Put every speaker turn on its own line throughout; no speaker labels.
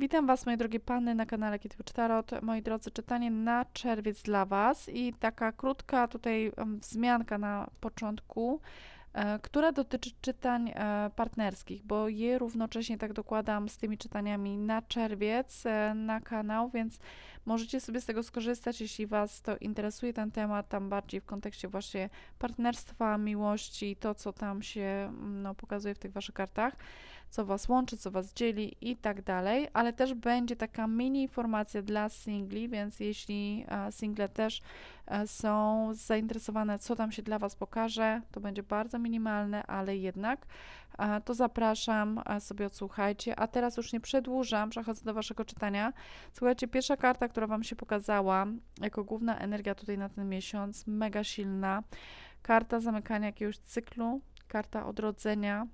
Witam Was, moje drogie pany, na kanale Kitwitch Tarot. Moi drodzy, czytanie na czerwiec dla Was i taka krótka tutaj wzmianka na początku, e, która dotyczy czytań e, partnerskich, bo je równocześnie tak dokładam z tymi czytaniami na czerwiec e, na kanał, więc możecie sobie z tego skorzystać, jeśli Was to interesuje ten temat, tam bardziej w kontekście właśnie partnerstwa, miłości, to co tam się no, pokazuje w tych Waszych kartach co Was łączy, co Was dzieli i tak dalej, ale też będzie taka mini informacja dla singli, więc jeśli e, single też e, są zainteresowane, co tam się dla Was pokaże, to będzie bardzo minimalne, ale jednak e, to zapraszam, sobie odsłuchajcie. A teraz już nie przedłużam, przechodzę do Waszego czytania. Słuchajcie, pierwsza karta, która Wam się pokazała, jako główna energia tutaj na ten miesiąc, mega silna. Karta zamykania jakiegoś cyklu, karta odrodzenia,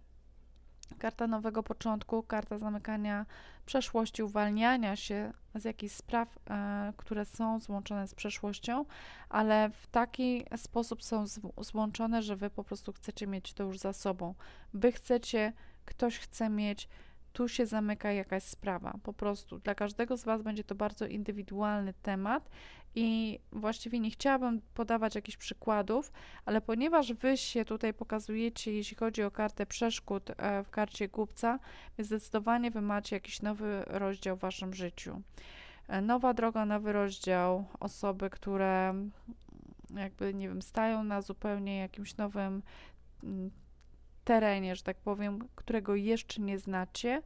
Karta nowego początku, karta zamykania przeszłości, uwalniania się z jakichś spraw, e, które są złączone z przeszłością, ale w taki sposób są zw- złączone, że wy po prostu chcecie mieć to już za sobą. Wy chcecie, ktoś chce mieć, tu się zamyka jakaś sprawa. Po prostu dla każdego z Was będzie to bardzo indywidualny temat i właściwie nie chciałabym podawać jakichś przykładów, ale ponieważ Wy się tutaj pokazujecie, jeśli chodzi o kartę przeszkód e, w karcie głupca, więc zdecydowanie Wy macie jakiś nowy rozdział w Waszym życiu. E, Nowa droga, nowy rozdział, osoby, które jakby, nie wiem, stają na zupełnie jakimś nowym mm, terenie, że tak powiem, którego jeszcze nie znacie.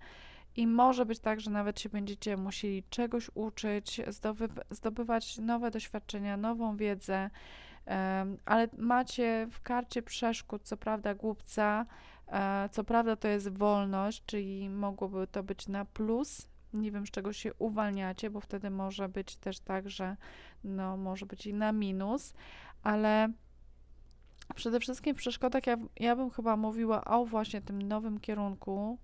I może być tak, że nawet się będziecie musieli czegoś uczyć, zdobyw- zdobywać nowe doświadczenia, nową wiedzę, ale macie w karcie przeszkód, co prawda głupca, e, co prawda to jest wolność, czyli mogłoby to być na plus. Nie wiem, z czego się uwalniacie, bo wtedy może być też tak, że no, może być i na minus, ale Przede wszystkim w przeszkodach ja, ja bym chyba mówiła o właśnie tym nowym kierunku,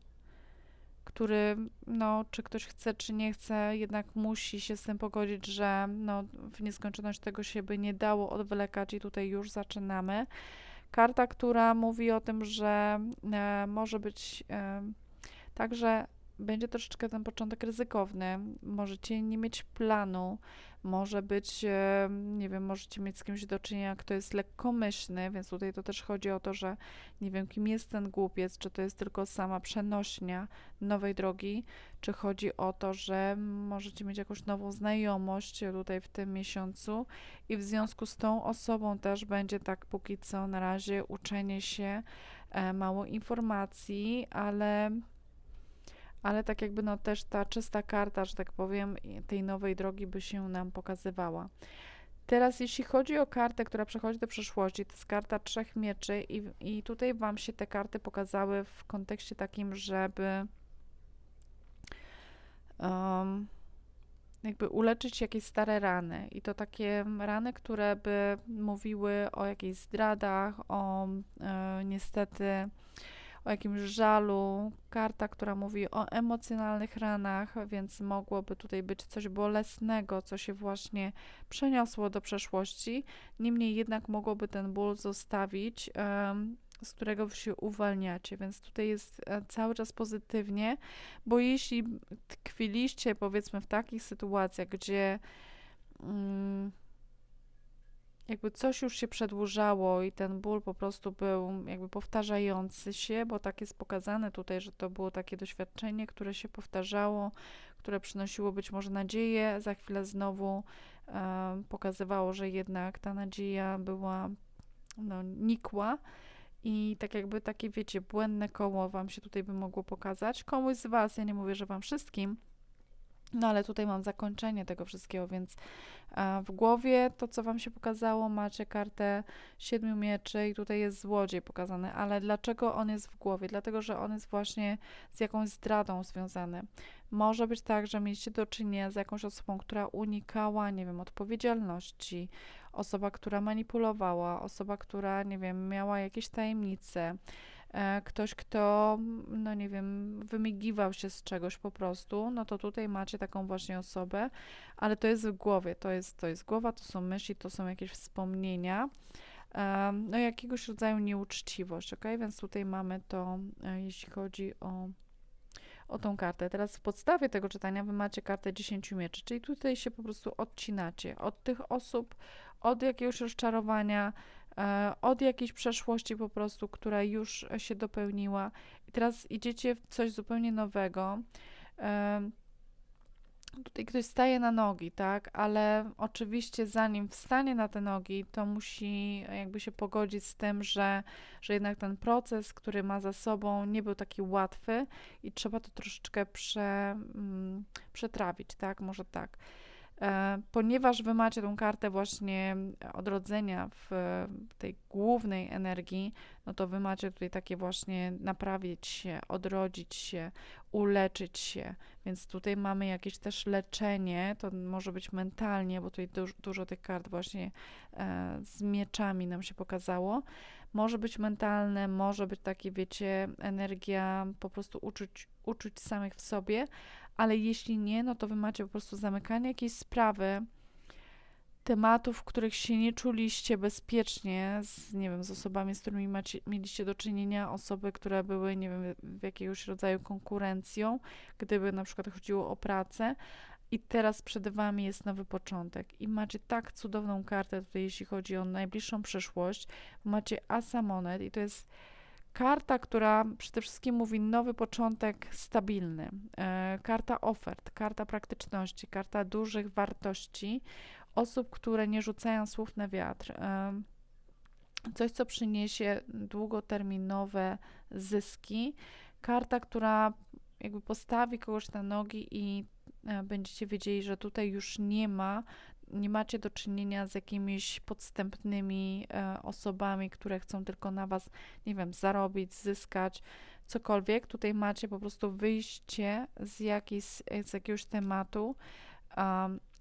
który, no, czy ktoś chce, czy nie chce, jednak musi się z tym pogodzić, że no, w nieskończoność tego się by nie dało odwlekać i tutaj już zaczynamy. Karta, która mówi o tym, że e, może być e, tak, że będzie troszeczkę ten początek ryzykowny. Możecie nie mieć planu, może być, e, nie wiem, możecie mieć z kimś do czynienia, kto jest lekkomyślny, więc tutaj to też chodzi o to, że nie wiem, kim jest ten głupiec, czy to jest tylko sama przenośnia nowej drogi, czy chodzi o to, że możecie mieć jakąś nową znajomość tutaj w tym miesiącu i w związku z tą osobą też będzie tak póki co na razie uczenie się, e, mało informacji, ale ale tak jakby no też ta czysta karta, że tak powiem, tej nowej drogi by się nam pokazywała. Teraz jeśli chodzi o kartę, która przechodzi do przeszłości, to jest karta trzech mieczy i, i tutaj Wam się te karty pokazały w kontekście takim, żeby um, jakby uleczyć jakieś stare rany i to takie rany, które by mówiły o jakichś zdradach, o niestety o jakimś żalu, karta, która mówi o emocjonalnych ranach, więc mogłoby tutaj być coś bolesnego, co się właśnie przeniosło do przeszłości. Niemniej jednak mogłoby ten ból zostawić, z którego się uwalniacie, więc tutaj jest e, cały czas pozytywnie, bo jeśli tkwiliście powiedzmy w takich sytuacjach, gdzie mm, jakby coś już się przedłużało i ten ból po prostu był jakby powtarzający się, bo tak jest pokazane tutaj, że to było takie doświadczenie, które się powtarzało, które przynosiło być może nadzieję, za chwilę znowu e, pokazywało, że jednak ta nadzieja była no, nikła. I tak jakby takie, wiecie, błędne koło Wam się tutaj by mogło pokazać. Komuś z Was, ja nie mówię, że Wam wszystkim, no ale tutaj mam zakończenie tego wszystkiego, więc e, w głowie to, co Wam się pokazało, macie kartę siedmiu mieczy i tutaj jest złodziej pokazany, ale dlaczego on jest w głowie? Dlatego, że on jest właśnie z jakąś zdradą związany. Może być tak, że mieliście do czynienia z jakąś osobą, która unikała, nie wiem, odpowiedzialności, osoba, która manipulowała, osoba, która, nie wiem, miała jakieś tajemnice, ktoś, kto, no nie wiem, wymigiwał się z czegoś po prostu, no to tutaj macie taką właśnie osobę, ale to jest w głowie, to jest, to jest głowa, to są myśli, to są jakieś wspomnienia, e, no jakiegoś rodzaju nieuczciwość, ok? Więc tutaj mamy to, e, jeśli chodzi o o tą kartę. Teraz w podstawie tego czytania wy macie kartę 10 mieczy, czyli tutaj się po prostu odcinacie od tych osób, od jakiegoś rozczarowania, e, od jakiejś przeszłości po prostu, która już się dopełniła i teraz idziecie w coś zupełnie nowego. E, tutaj ktoś staje na nogi, tak, ale oczywiście zanim wstanie na te nogi, to musi jakby się pogodzić z tym, że, że jednak ten proces, który ma za sobą, nie był taki łatwy i trzeba to troszeczkę prze, mm, przetrawić, tak, może tak. E, ponieważ wy macie tą kartę właśnie odrodzenia w tej głównej energii, no to wy macie tutaj takie właśnie naprawić się, odrodzić się, uleczyć się, więc tutaj mamy jakieś też leczenie, to może być mentalnie, bo tutaj dużo, dużo tych kart właśnie e, z mieczami nam się pokazało. Może być mentalne, może być takie, wiecie, energia po prostu uczuć, uczuć samych w sobie, ale jeśli nie, no to wy macie po prostu zamykanie jakiejś sprawy, tematów, w których się nie czuliście bezpiecznie z, nie wiem, z osobami, z którymi macie, mieliście do czynienia, osoby, które były, nie wiem, w jakiegoś rodzaju konkurencją, gdyby na przykład chodziło o pracę, i teraz przed Wami jest nowy początek. I macie tak cudowną kartę tutaj, jeśli chodzi o najbliższą przyszłość. Macie Asa Monet i to jest Karta, która przede wszystkim mówi nowy początek stabilny. E, karta ofert, karta praktyczności, karta dużych wartości, osób, które nie rzucają słów na wiatr. E, coś, co przyniesie długoterminowe zyski. Karta, która jakby postawi kogoś na nogi i e, będziecie wiedzieli, że tutaj już nie ma nie macie do czynienia z jakimiś podstępnymi e, osobami, które chcą tylko na was, nie wiem, zarobić, zyskać, cokolwiek. Tutaj macie po prostu wyjście z, jakiejś, z jakiegoś tematu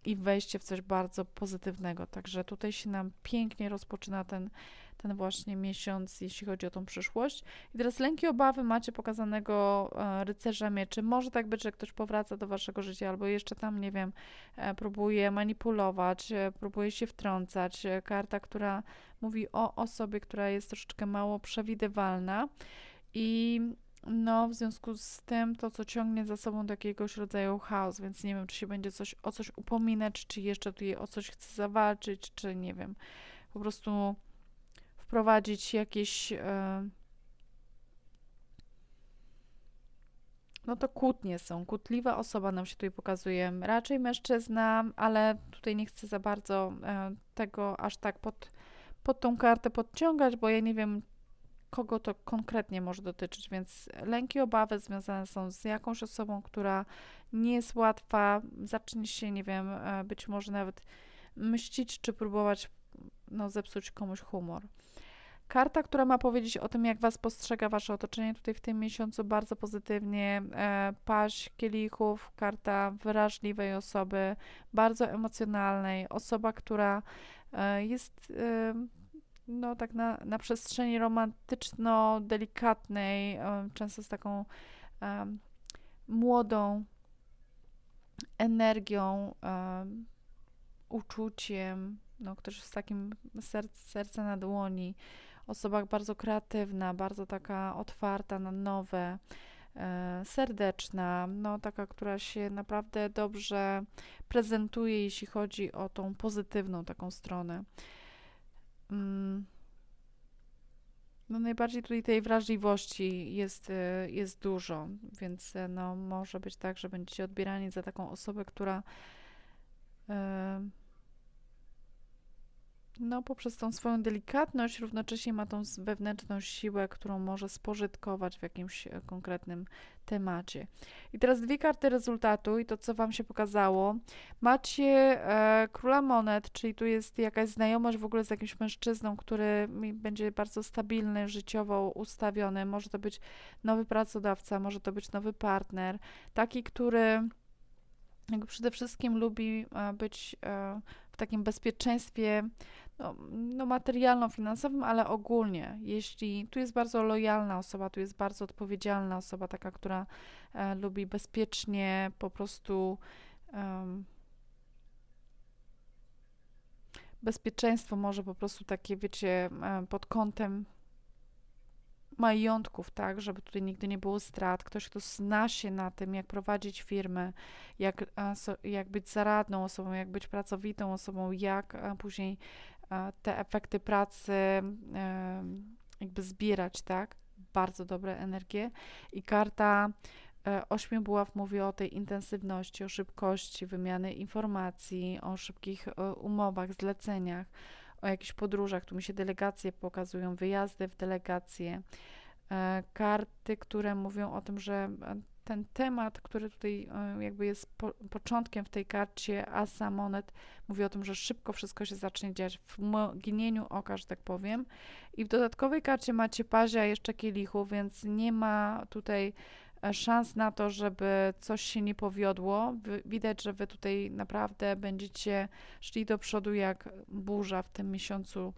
i wejście w coś bardzo pozytywnego. Także tutaj się nam pięknie rozpoczyna ten ten właśnie miesiąc, jeśli chodzi o tą przyszłość. I teraz lęki, obawy macie pokazanego e, rycerza mieczy. Może tak być, że ktoś powraca do waszego życia, albo jeszcze tam, nie wiem, e, próbuje manipulować, e, próbuje się wtrącać. Karta, która mówi o osobie, która jest troszeczkę mało przewidywalna i no, w związku z tym to, co ciągnie za sobą do jakiegoś rodzaju chaos, więc nie wiem, czy się będzie coś o coś upominać, czy jeszcze tutaj o coś chce zawalczyć, czy nie wiem, po prostu wprowadzić jakieś. E, no to kłótnie są. Kłótliwa osoba nam się tutaj pokazuje. Raczej mężczyzna, ale tutaj nie chcę za bardzo e, tego aż tak pod, pod tą kartę podciągać, bo ja nie wiem, kogo to konkretnie może dotyczyć, więc lęki, obawy związane są z jakąś osobą, która nie jest łatwa, zacznie się, nie wiem, e, być może nawet mścić, czy próbować no, zepsuć komuś humor. Karta, która ma powiedzieć o tym, jak Was postrzega Wasze otoczenie tutaj w tym miesiącu bardzo pozytywnie. E, paść kielichów, karta wrażliwej osoby, bardzo emocjonalnej, osoba, która e, jest e, no tak na, na przestrzeni romantyczno-delikatnej, często z taką e, młodą energią, e, uczuciem, no, ktoś z takim serc, serce na dłoni, osoba bardzo kreatywna, bardzo taka otwarta na nowe, e, serdeczna, no taka, która się naprawdę dobrze prezentuje, jeśli chodzi o tą pozytywną taką stronę. Mm. No najbardziej tutaj tej wrażliwości jest, e, jest dużo, więc e, no może być tak, że będziecie odbierani za taką osobę, która no, poprzez tą swoją delikatność równocześnie ma tą wewnętrzną siłę, którą może spożytkować w jakimś e, konkretnym temacie. I teraz dwie karty rezultatu i to, co Wam się pokazało. Macie e, króla monet, czyli tu jest jakaś znajomość w ogóle z jakimś mężczyzną, który będzie bardzo stabilny, życiowo ustawiony. Może to być nowy pracodawca, może to być nowy partner, taki, który przede wszystkim lubi e, być e, w takim bezpieczeństwie no, no materialno-finansowym, ale ogólnie, jeśli tu jest bardzo lojalna osoba, tu jest bardzo odpowiedzialna osoba, taka, która e, lubi bezpiecznie po prostu um, bezpieczeństwo może po prostu takie, wiecie, e, pod kątem majątków, tak, żeby tutaj nigdy nie było strat. Ktoś, kto zna się na tym, jak prowadzić firmę, jak, e, jak być zaradną osobą, jak być pracowitą osobą, jak e, później e, te efekty pracy jakby zbierać, tak? Bardzo dobre energie. I karta ośmiu buław mówi o tej intensywności, o szybkości wymiany informacji, o szybkich umowach, zleceniach, o jakichś podróżach. Tu mi się delegacje pokazują, wyjazdy w delegacje. E, Karty, które mówią o tym, że e, ten temat, który tutaj e, jakby jest po, początkiem w tej karcie Asa Monet, mówi o tym, że szybko wszystko się zacznie dziać w mgnieniu oka, że tak powiem. I w dodatkowej karcie macie pazia jeszcze kielichu, więc nie ma tutaj szans na to, żeby coś się nie powiodło. Widać, że wy tutaj naprawdę będziecie szli do przodu jak burza w tym miesiącu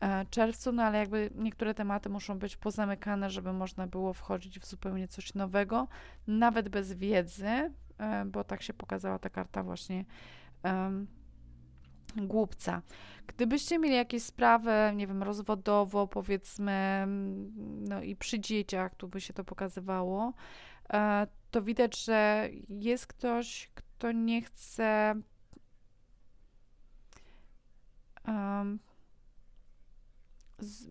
e, czerwcu, no ale jakby niektóre tematy muszą być pozamykane, żeby można było wchodzić w zupełnie coś nowego, nawet bez wiedzy, e, bo tak się pokazała ta karta właśnie głupca. Gdybyście mieli jakieś sprawy, nie wiem, rozwodowo, powiedzmy, mm, no i przy dzieciach, tu by się to pokazywało, e, to widać, że jest ktoś, kto nie chce. em, z,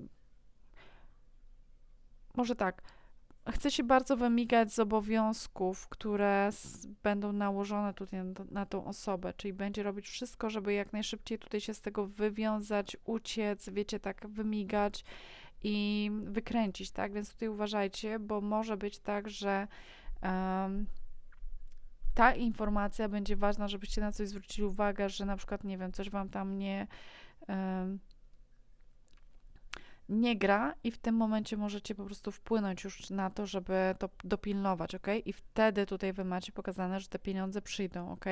może tak. Chce się bardzo wymigać z obowiązków, które s- będą nałożone tutaj na, na tą osobę, czyli będzie robić wszystko, żeby jak najszybciej tutaj się z tego wywiązać, uciec, wiecie, tak wymigać i wykręcić, tak? Więc tutaj uważajcie, bo może być tak, że em, ta informacja będzie ważna, żebyście na coś zwrócili uwagę, że na przykład, nie wiem, coś wam tam nie. em, nie gra i w tym momencie możecie po prostu wpłynąć już na to, żeby to dopilnować, ok? I wtedy tutaj wy macie pokazane, że te pieniądze przyjdą, ok?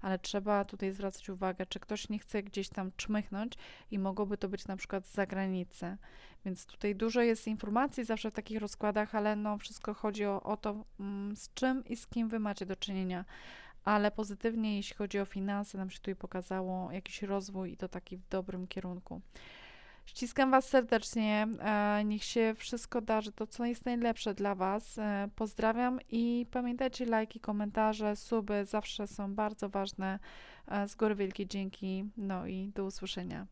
Ale trzeba tutaj zwracać uwagę, czy ktoś nie chce gdzieś tam czmychnąć i mogłoby to być na przykład z zagranicy. Więc tutaj dużo jest informacji zawsze w takich rozkładach, ale no wszystko chodzi o, o to, mm, z czym i z kim wy macie do czynienia. Ale pozytywnie, jeśli chodzi o finanse, nam się tutaj pokazało jakiś rozwój i to taki w dobrym kierunku. Ściskam Was serdecznie. E, niech się wszystko darzy, to co jest najlepsze dla Was. E, pozdrawiam i pamiętajcie, lajki, komentarze, suby zawsze są bardzo ważne. E, z góry wielkie dzięki. No i do usłyszenia.